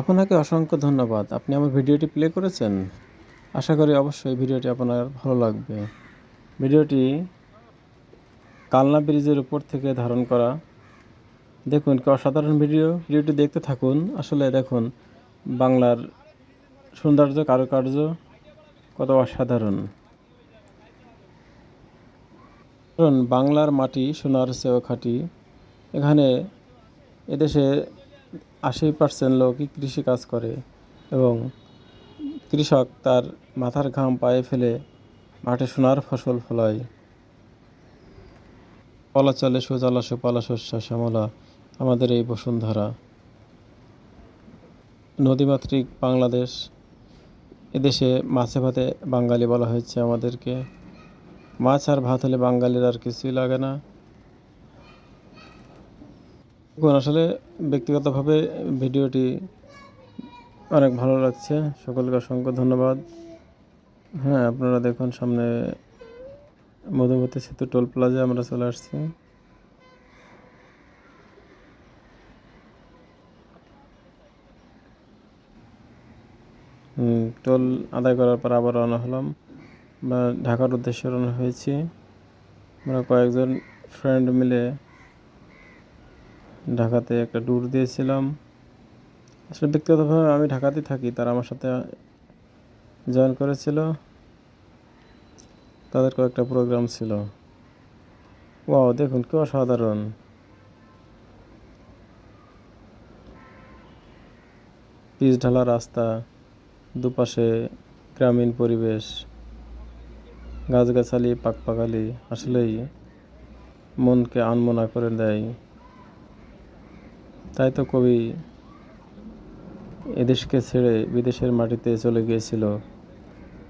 আপনাকে অসংখ্য ধন্যবাদ। আপনি আমার ভিডিওটি প্লে করেছেন? আশা করি অবশ্যই ভিডিওটি আপনার ভালো লাগবে। ভিডিওটি কালনা ব্রিজের উপর থেকে ধারণ করা। দেখুন, কি অসাধারণ ভিডিও। ভিডিওটি দেখতে থাকুন। আসলে দেখুন, বাংলার সৌন্দর্য, কারুকার্য কত অসাধারণ। কারণ বাংলার মাটি, সোনার চেয়েও খাঁটি এখানে এদেশে আশি পার্সেন্ট লোকই কৃষি কাজ করে এবং কৃষক তার মাথার ঘাম পায়ে ফেলে মাঠে সোনার ফসল ফলায়। পলা চলে সুজলা সুপালা শস্য শ্যামলা, আমাদের এই বসুন্ধরা। নদীমাতৃক বাংলাদেশ এদেশে মাছে ভাতে বাঙালি বলা হয়েছে আমাদেরকে। মাছ আর ভাত হলে বাঙালির আর কিছুই লাগে না। দেখুন আসলে ব্যক্তিগতভাবে ভিডিওটি অনেক ভালো লাগছে। সকলকে অসংখ্য ধন্যবাদ। হ্যাঁ আপনারা দেখুন সামনে মধুমতি সেতু টোল প্লাজা, আমরা চলে আসছি। টোল আদায় করার পর আবার রওনা হলাম। বা ঢাকার উদ্দেশ্যে রওনা হয়েছি। আমরা কয়েকজন ফ্রেন্ড মিলে ঢাকাতে একটা ট্যুর দিয়েছিলাম। আসলে ব্যক্তিগতভাবে আমি ঢাকাতেই থাকি, তারা আমার সাথে জয়েন করেছিল। তাদের কয়েকটা প্রোগ্রাম ছিল। ওয়াও দেখুন, কি অসাধারণ। পিচ ঢালা রাস্তা, দুপাশে গ্রামীণ পরিবেশ, গাছগাছালি, পাকপাকালি, আসলেই মনকে আনমনা করে দেয়। তাই তো কবি এদেশকে ছেড়ে বিদেশের মাটিতে চলে গিয়েছিল।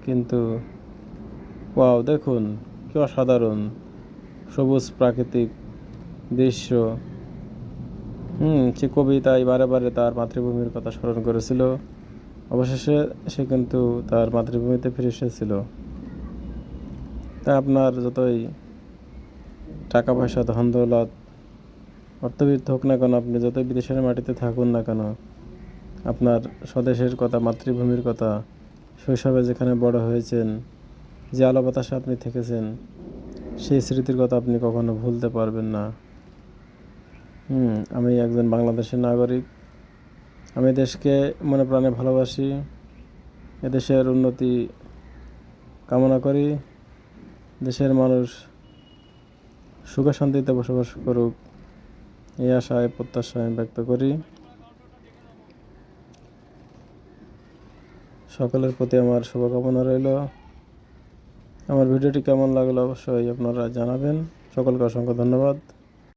কিন্তু, ওয়াও, দেখুন, কি অসাধারণ। সবুজ প্রাকৃতিক দৃশ্য। হুম, সে কবি তাই বারে বারে তার মাতৃভূমির কথা স্মরণ করেছিল। অবশেষে সে কিন্তু তার মাতৃভূমিতে ফিরে এসেছিল। তা আপনার যতই টাকা পয়সা ধন দৌলত অর্থবিদ হোক না কেন, আপনি যত বিদেশের মাটিতে থাকুন না কেন, আপনার স্বদেশের কথা, মাতৃভূমির কথা, শৈশবে যেখানে বড় হয়েছেন, যে আলো বাতাসে আপনি থেকেছেন, সেই স্মৃতির কথা আপনি কখনো ভুলতে পারবেন না। হুম, আমি একজন বাংলাদেশের নাগরিক। আমি দেশকে মনে প্রাণে ভালোবাসি, এদেশের উন্নতি কামনা করি, দেশের মানুষ সুখে শান্তিতে বসবাস করুক এই আশায় আমি ব্যক্ত করি। সকলের প্রতি আমার শুভকামনা রইল। আমার ভিডিওটি কেমন লাগল অবশ্যই আপনারা জানাবেন। সকলকে অসংখ্য ধন্যবাদ।